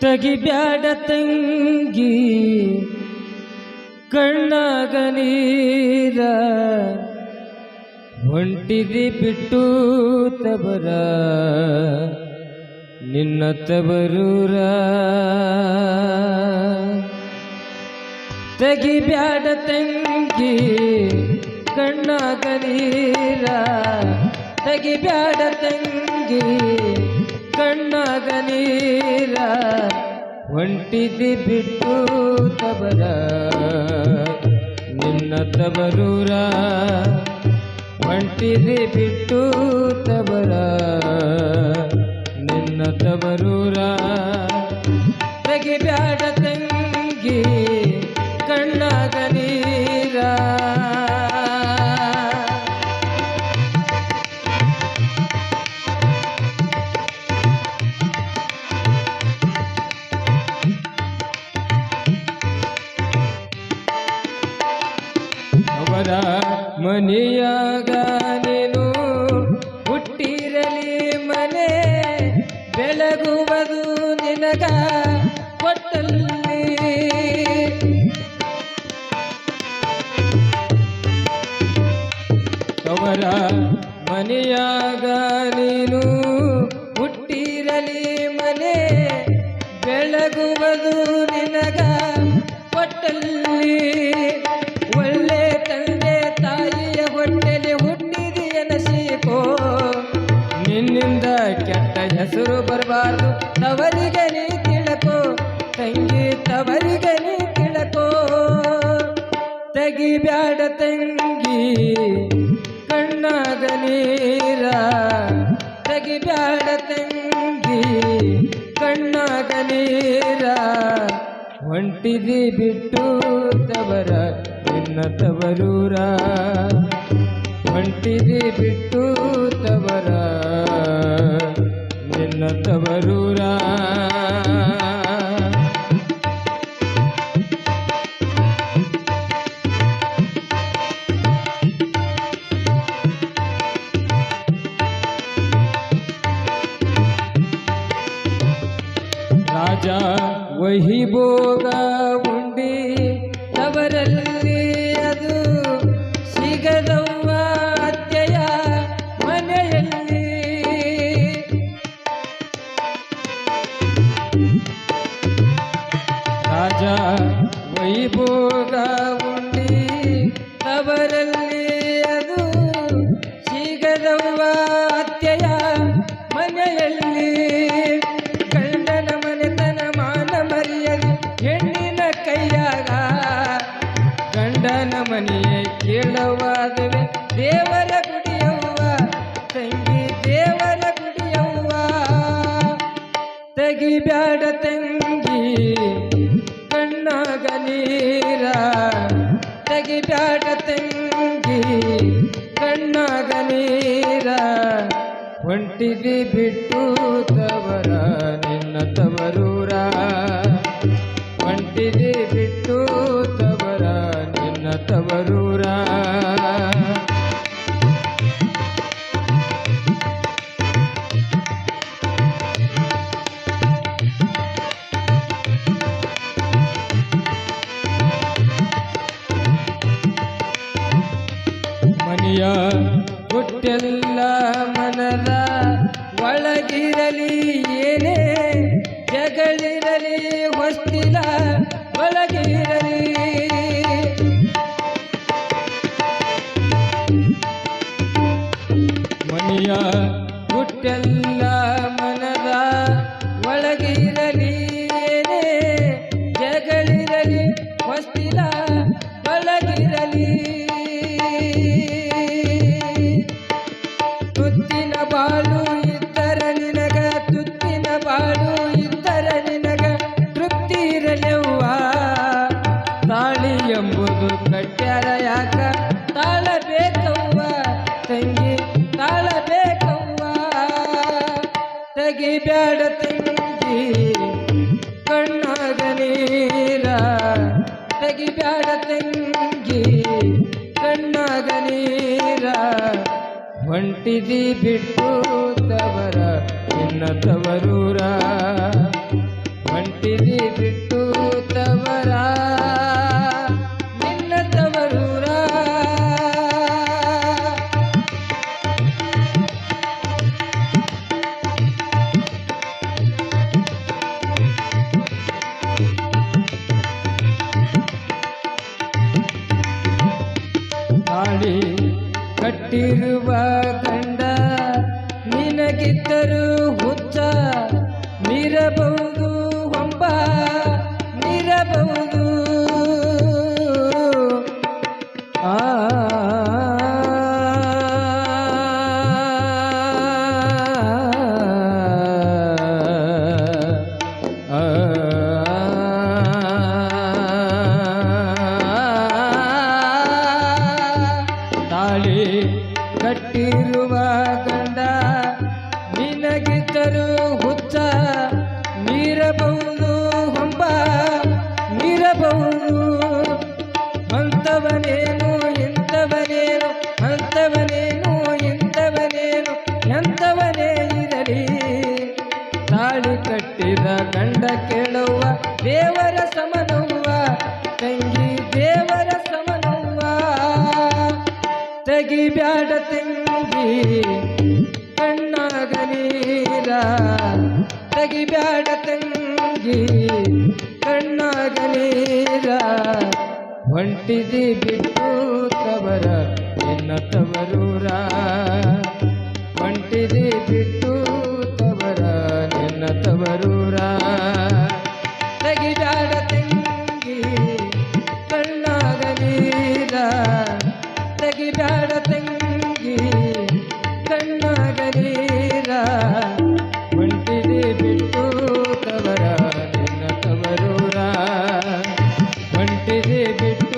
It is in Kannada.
ತೆಗಿಬ್ಯಾಡ ತಂಗಿ, ಕಣ್ಣಾಗ ನೀರ. ಹೊಂಟಿದಿ ಬಿಟ್ಟು ತಬರ ನಿನ್ನ ತಬರೂರ ತೆಗಿಬ್ಯಾಡ ತಂಗಿ, ಕಣ್ಣಾಗ ನೀರ. ತೆಗಿಬ್ಯಾಡ ತಂಗಿ, ಕಣ್ಣಾಗ ನೀರ. ಹೊಂಟಿದಿ ಬಿಟ್ಟು ತಬರ ನಿನ್ನ ತಬರೂರ ಹೊಂಟಿದಿ ಬಿಟ್ಟು ತಬರ ನೀನು ಹುಟ್ಟಿರಲಿ ಮನೆ ಬೆಳಗುವುದು ನಿನಗ ಕೊಟ್ಟಲ್ಲಿ. ಅವರ ಮನೆಯಾಗ ನೀನು ಹುಟ್ಟಿರಲಿ ಮನೆ ಬೆಳಗುವುದು ನಿನಗ ಕೊಟ್ಟಲ್ಲಿ. ಬರಬಾರ್ದು. ತವರಿಗೆ ನೀ ತಿಳಕೋ, ತಂಗಿ ತವರಿಗೆ ನೀ ತಿಳಕೋ. ತೆಗಿಬ್ಯಾಡ ತಂಗಿ, ಕಣ್ಣಾಗ ನೀರ. ತೆಗಿಬ್ಯಾಡ ತಂಗಿ, ಕಣ್ಣಾಗ ನೀರ. ಹೊಂಟಿದಿ ಬಿಟ್ಟು ತವರ, ನಿನ್ನ ತವರೂರ. ಹೊಂಟಿದಿ ಬಿಟ್ಟು ತವರ ನಿನ್ನ ತವರೂರ ರಾಜ ವಹಿಭೋಗ ಉಂಡಿ ತವರಲ್ಲಿ ಅದು ಸಿಗದವ್ವ ರಾಜ ವೈಭೋಗ ಉಂಡಿ ತವರಲ್ಲಿ ತೆಗಿಬ್ಯಾಡ ತೆಂಗಿ ಕಣ್ಣಾಗ ನೀರ ಹೊಂಟಿದಿ ಬಿಟ್ಟು ತವರ ನಿನ್ನ ತವರೂರ ಮನೆಯ ಹುಟ್ಟೆಲ್ಲ ಮನದ ಒಳಗಿರಲಿ ಏನೇ ಜಗಳಿರಲಿ ಹೊಸ್ತಿಲ ಒಳಗಿರಲಿ. ಮನೆಯ ತೆಗಿಬ್ಯಾಡ ತಂಗಿ ಕಣ್ಣಾಗ ನೀರ. ತೆಗಿಬ್ಯಾಡ ತಂಗಿ ಕಣ್ಣಾಗ ನೀರ. ಹೊಂಟಿದಿ ಬಿಟ್ಟು ತವರ ನಿನ್ನ ತವರೂರ ಹೊಂಬ ನೀರಬಹುದು. ಆ. ತಾಳಿ ಕಟ್ಟಿರುವ ಗಂಡ ನಿನಗಿದ್ದರು ಹುಚ್ಚ. ನೀರಬಹುದು ಹೊಂಬ ನೀರಬಹುದು. ಅಂತವನೇನು ಇಂಥವನೇನು ಅಂತವನೇನು ಇಂಥವನೇನು ಎಂಥವನೇ ಇರಲಿ. ತಾಳಿ ಕಟ್ಟಿದ ಗಂಡ ಕೇಳುವ, ದೇವರ ಸಮನವ್ವ ತಂಗಿ ದೇವರ ಸಮನವ್ವ ತೆಗಿಬ್ಯಾಡ ತಂಗಿ, ಕಣ್ಣಾಗ ನೀರ. ತೆಗಿಬ್ಯಾಡ ತಂಗಿ ಕಣ್ಣಾಗ ನೀರ ಹೊಂಟಿದಿ ಬಿಟ್ಟು ತವರ ಎನ್ನ ತವರೂರ ಹೊಂಟಿದಿ ಬಿಟ್ಟು ತವರ ನಿನ್ನ ತವರೂರ ತವರ ನಿನ್ನ ತವರೂರ ಹೊಂಟಿದೆ ಬಿಟ್ಟು